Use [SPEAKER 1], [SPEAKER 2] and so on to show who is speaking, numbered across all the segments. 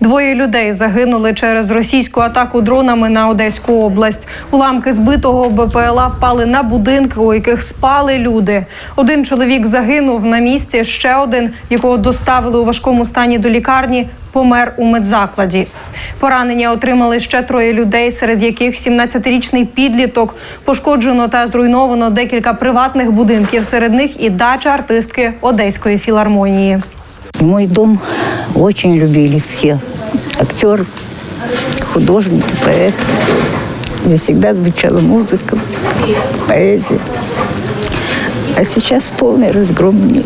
[SPEAKER 1] Двоє людей загинули через російську атаку дронами на Одеську область. Уламки збитого БПЛА впали на будинки, у яких спали люди. Один чоловік загинув на місці. Ще один, якого доставили у важкому стані до лікарні, помер у медзакладі. Поранення отримали ще троє людей, серед яких 17-річний підліток. Пошкоджено та зруйновано декілька приватних будинків. Серед них і дача артистки Одеської філармонії.
[SPEAKER 2] Мой дом очень любили все. Актер, художник, поэт. Здесь всегда звучала музыка, поэзия. А сейчас полный разгром. Ни-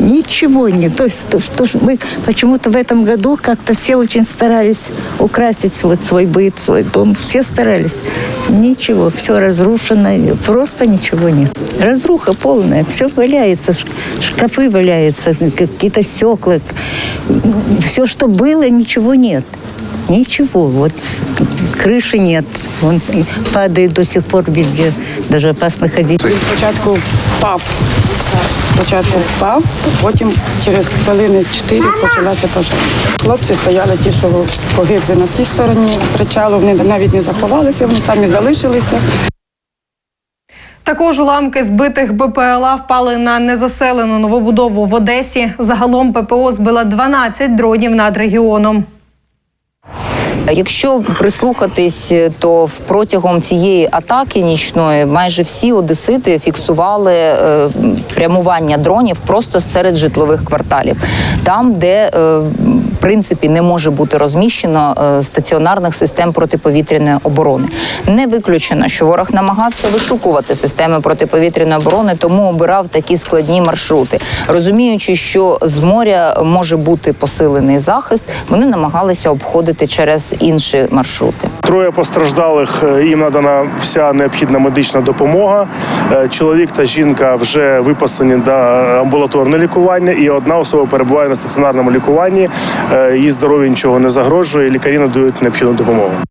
[SPEAKER 2] Ничего нет. То есть то, что мы почему-то в этом году как-то все очень старались украсить вот свой быт, свой дом. Все старались. Ничего, все разрушено, просто ничего нет. Разруха полная, все валяется, шкафы валяются, какие-то стекла. Все, что было, ничего нет. Ничего, вот крыши нет, он падает до сих пор везде, даже опасно ходить.
[SPEAKER 3] Він спочатку впав. Спочатку впав, потім через хвилини чотири почалася пожежа. Хлопці стояли ті, що погибли на тій стороні причалу, вони навіть не заховалися, вони там і залишилися.
[SPEAKER 1] Також уламки збитих БПЛА впали на незаселену новобудову в Одесі. Загалом ППО збила 12 дронів над регіоном.
[SPEAKER 4] Якщо прислухатись, то протягом цієї атаки нічної майже всі одесити фіксували е, прямування дронів просто серед житлових кварталів, там, де е, в принципі не може бути розміщено е, стаціонарних систем протиповітряної оборони. Не виключено, що ворог намагався вишукувати системи протиповітряної оборони, тому обирав такі складні маршрути, розуміючи, що з моря може бути посилений захист, вони намагалися обходити через інші маршрути.
[SPEAKER 5] Троє постраждалих е, їм надана вся необхідна медична допомога. Чоловік та жінка вже виписані до амбулаторне лікування, і одна особа перебуває на стаціонарному лікуванні. Е, Її здоров'ю нічого не загрожує. Лікарі надають необхідну допомогу.